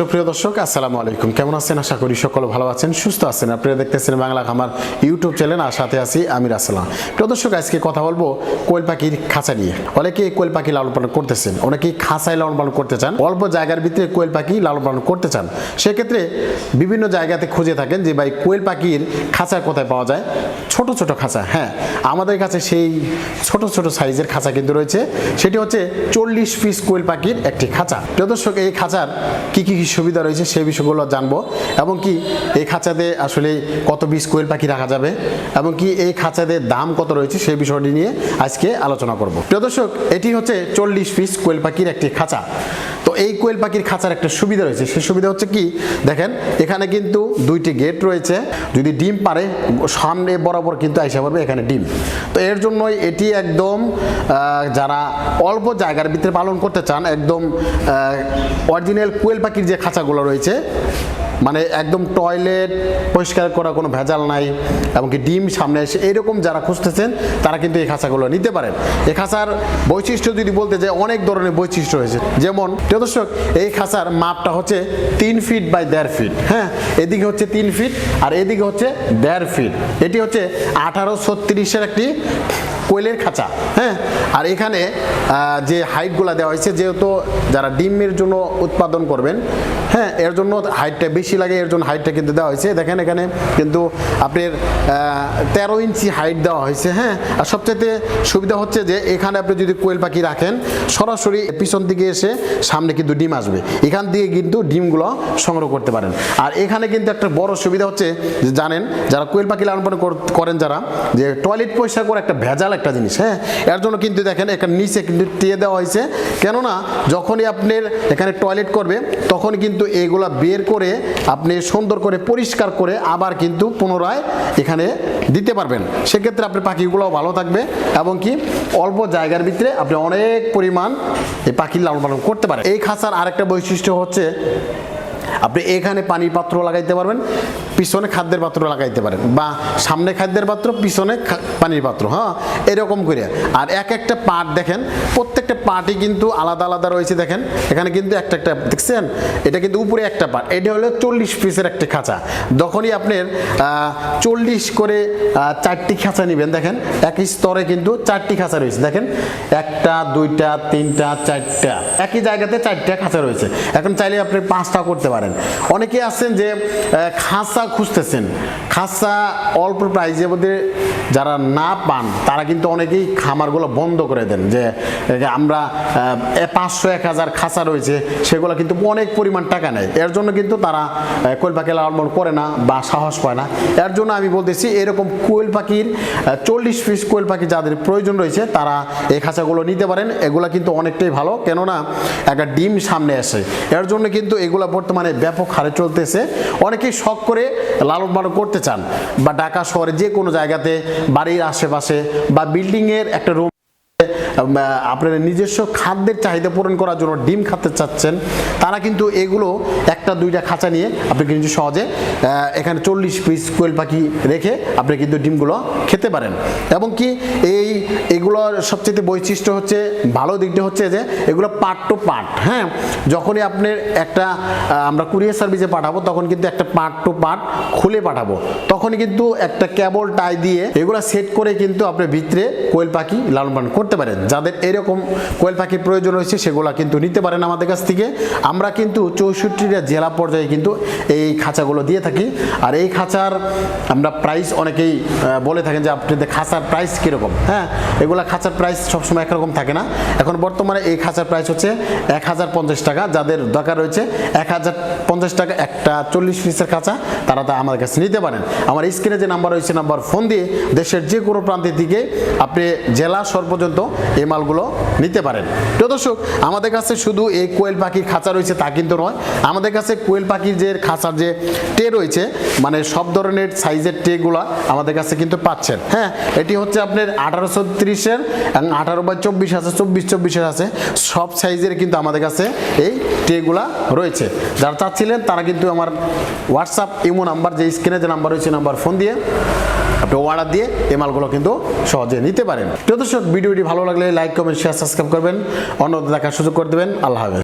সুপ্রিয় দর্শক, আসসালামু আলাইকুম। কেমন আছেন? আশা করি সকলে ভালো আছেন, সুস্থ আছেন। আপনারা দেখতেছেন বাংলা খামার ইউটিউব চ্যানেল, আর সাথে আছি আমির আসসালাম প্রিয় দর্শক, আজকে কথা বলব কোয়েল পাখির খাঁচা নিয়ে। অনেকে কোয়েল পাখি লালন পালন করতেছেন, অনেকেই খাঁচায় লালন পালন করতে চান, অল্প জায়গার ভিতরে কোয়েল পাখি লালন পালন করতে চান। সেক্ষেত্রে বিভিন্ন জায়গাতে খুঁজে থাকেন যে, ভাই, কোয়েল পাখির খাঁচা কোথায় পাওয়া যায়? ছোট ছোট খাঁচা হ্যাঁ। আমাদের কাছে সেই ছোট ছোট সাইজের খাঁচা কিন্তু রয়েছে। সেটি হচ্ছে চল্লিশ পিস কোয়েল পাখির একটি খাঁচা। প্রিয় দর্শক, এই খাঁচার কি কি কি সুবিধা রয়েছে, সেই বিষয়গুলো জানব। এবং কি এই খাঁচাতে আসলে কত পিস কোয়েল পাখি রাখা যাবে এবং কি এই খাঁচাতে দাম কত রয়েছে, সেই বিষয়টি নিয়ে আজকে আলোচনা করব। প্রিয় দর্শক, এটি হচ্ছে চল্লিশ পিস কোয়েল পাখির একটি খাঁচা। তো এই কোয়েল পাখির খাঁচার একটা সুবিধা রয়েছে, সেই সুবিধা হচ্ছে কি? দেখেন, এখানে কিন্তু দুইটি গেট রয়েছে। যদি ডিম পারে, সামনে বরাবর কিন্তু আইসা পড়বে এখানে ডিম। তো এর জন্যই এটি একদম যারা অল্প জায়গার ভিতরে পালন করতে চান, একদম অরিজিনাল কোয়েল পাখির যে খাঁচাগুলো রয়েছে মানে একদম টয়লেট, পরিষ্কার করা কোনো ভেজাল নাই এমনকি ডিম সামনে এসে এরকম যারা খুঁজতেছেন, তারা কিন্তু এই খাঁচাগুলো নিতে পারেন। এই খাঁচার বৈশিষ্ট্য যদি বলতে যে অনেক ধরনের বৈশিষ্ট্য রয়েছে। যেমন দর্শক, এই খাঁচার মাপটা হচ্ছে তিন ফিট বাই দেড় ফিট হ্যাঁ? এদিকে হচ্ছে তিন ফিট, আর এদিকে হচ্ছে দেড় ফিট। এটি হচ্ছে আঠারো ছত্রিশের একটি কোয়েলের খাঁচা হ্যাঁ? আর এখানে যে হাইটগুলো দেওয়া হয়েছে, যেহেতু যারা ডিমের জন্য উৎপাদন করবেন হ্যাঁ এর জন্য হাইটটা বেশি লাগে, এর জন্য হাইটটা কিন্তু দেওয়া হয়েছে। দেখেন এখানে কিন্তু আপনার তেরো ইঞ্চি হাইট দেওয়া হয়েছে হ্যাঁ? আর সবচেয়ে সুবিধা হচ্ছে যে এখানে আপনি যদি কোয়েল পাখি রাখেন, সরাসরি পিছন দিকে এসে সামনে কিন্তু ডিম আসবে। এখান দিয়ে কিন্তু ডিমগুলো সংগ্রহ করতে পারেন। আর এখানে কিন্তু একটা বড় সুবিধা হচ্ছে, যে জানেন, যারা কোয়েল পাখি লালন পালন করেন যারা, যে টয়লেট পরিষ্কার করে একটা ভেজাল একটা জিনিস হ্যাঁ? এর জন্য কিন্তু দেখেন এখানে নিচে কিন্তু টিয়ে দেওয়া হয়েছে। কেননা যখনই আপনার এখানে টয়লেট করবে তখন কিন্তু এগুলা বের করে আপনি সুন্দর করে পরিষ্কার করে আবার কিন্তু পুনরায় এখানে দিতে পারবেন। সেক্ষেত্রে আপনার পাখিগুলোও ভালো থাকবে এবং কি অল্প জায়গার ভিতরে আপনি অনেক পরিমাণ এই পাখির লালন পালন করতে পারেন। এই খাঁচার আরেকটা বৈশিষ্ট্য হচ্ছে, আপনি এখানে পানির পাত্র লাগাইতে পারবেন। পিছনে খাদ্যের পাত্র লাগাইতে পারেন বা সামনে খাদ্যের পাত্র, পিছনে পানির পাত্র হ্যাঁ? এরকম করে আর এক একটা পার্ট দেখেন, প্রত্যেকটা পার্টই কিন্তু আলাদা আলাদা রয়েছে দেখেন। এখানে কিন্তু একটা একটা, দেখছেন? এটা কিন্তু উপরে একটা পার্ট এটা হলো চল্লিশ পিসের একটা খাঁচা। যখনই আপনার চল্লিশ করে চারটি খাঁচা নেবেন দেখেন একই স্তরে কিন্তু চারটি খাঁচা রয়েছে। দেখেন, একটা, দুইটা, তিনটা, চারটা। একই জায়গাতে চারটা খাঁচা রয়েছে। এখন চাইলে আপনি পাঁচটা করতে পারেন। অনেকে আছেন যে খাঁচা খুঁজতেছেন। খাসা অল্প প্রাইজের মধ্যে যারা না পান, তারা কিন্তু অনেকেই খামারগুলো বন্ধ করে দেন। যে আমরা পাঁচশো, এক হাজার খাঁচা রয়েছে, সেগুলো কিন্তু অনেক পরিমাণ টাকা নেয়। এর জন্য কিন্তু তারা কোয়েল পাখি লালন করে না বা সাহস পায় না। এর জন্য আমি বলতেছি, এরকম কোয়েল পাখির চল্লিশ পিস কোয়েল পাখি যাদের প্রয়োজন রয়েছে, তারা এই খাঁচাগুলো নিতে পারেন। এগুলো কিন্তু অনেকটাই ভালো। কেননা, একটা ডিম সামনে আসে। এর জন্য কিন্তু এগুলো বর্তমানে ব্যাপক হারে চলতেছে। অনেকেই শখ করে লালন পালন করতে চান বা ঢাকা শহরে যে কোনো জায়গাতে, বাড়ির আশেপাশে বা বিল্ডিংয়ের একটা রুম আপনার নিজস্ব খাদ্যের চাহিদা পূরণ করার জন্য ডিম খাতে চাচ্ছেন, তারা কিন্তু এগুলো একটা দুইটা খাঁচা নিয়ে আপনি কিন্তু সহজে এখানে চল্লিশ পিস কোয়েল পাখি রেখে আপনি কিন্তু ডিমগুলো খেতে পারেন। এবং কি এই, এগুলোর সবচেয়ে বৈশিষ্ট্য হচ্ছে, ভালো দিকটা হচ্ছে যে এগুলো পার্ট টু পার্ট হ্যাঁ? যখনই আপনার একটা আমরা কুরিয়ার সার্ভিসে পাঠাবো, তখন কিন্তু একটা পার্ট টু পার্ট খুলে পাঠাবো। তখন কিন্তু একটা কেবল টাই দিয়ে এগুলো সেট করে কিন্তু আপনি ভিতরে কোয়েল পাখি লালন পালন করতে পারেন। যাদের এরকম কোয়েল পাখির প্রয়োজন রয়েছে, সেগুলো কিন্তু নিতে পারেন আমাদের কাছ থেকে। আমরা কিন্তু চৌষট্টিটা জেলা পর্যায়ে কিন্তু এই খাঁচাগুলো দিয়ে থাকি। আর এই খাঁচার আমরা প্রাইস অনেকেই বলে থাকেন যে আপনাদের খাঁচার প্রাইস কীরকম? হ্যাঁ এগুলো খাঁচার প্রাইস সবসময় একরকম থাকে না। এখন বর্তমানে এই খাঁচার প্রাইস হচ্ছে এক হাজার পঞ্চাশ টাকা। যাদের দরকার রয়েছে এক হাজার পঞ্চাশ টাকা একটা চল্লিশ পিসের খাঁচা, তারা তা আমাদের কাছে নিতে পারেন। আমার স্ক্রিনে যে নাম্বার রয়েছে নাম্বার ফোন দিয়ে দেশের যে কোনো প্রান্তের দিকে আপনি জেলা সর পর্যন্ত এই মালগুলো নিতে পারেন। তো দর্শক, আমাদের কাছে শুধু এই কোয়েল পাখির খাঁচা রয়েছে তা কিন্তু নয়, আমাদের কাছে কোয়েল পাখির যে খাঁচার যে টে রয়েছে মানে সব ধরনের সাইজের টেগুলা আমাদের কাছে কিন্তু পাচ্ছেন। হ্যাঁ এটি হচ্ছে আপনার আঠারোশো তিরিশের এবং আঠারো বাই চব্বিশ আছে, চব্বিশ চব্বিশের আছে। সব সাইজের কিন্তু আমাদের কাছে এই ট্রেগুলা রয়েছে। যারা চাচ্ছিলেন তারা কিন্তু আমার হোয়াটসঅ্যাপ, ইমো নাম্বার, যে স্ক্রিনে যে নাম্বার রয়েছে নাম্বার ফোন দিয়ে, আপনি অর্ডার দিয়ে এই মালগুলো কিন্তু সহজে নিতে পারেন। প্রিয় দর্শক, ভিডিওটি ভালো লাগলে লাইক কমেন্ট শেয়ার সাবস্ক্রাইব করবেন। অন্য দেখার সুযোগ করে দেবেন। আল্লাহ হাফেজ।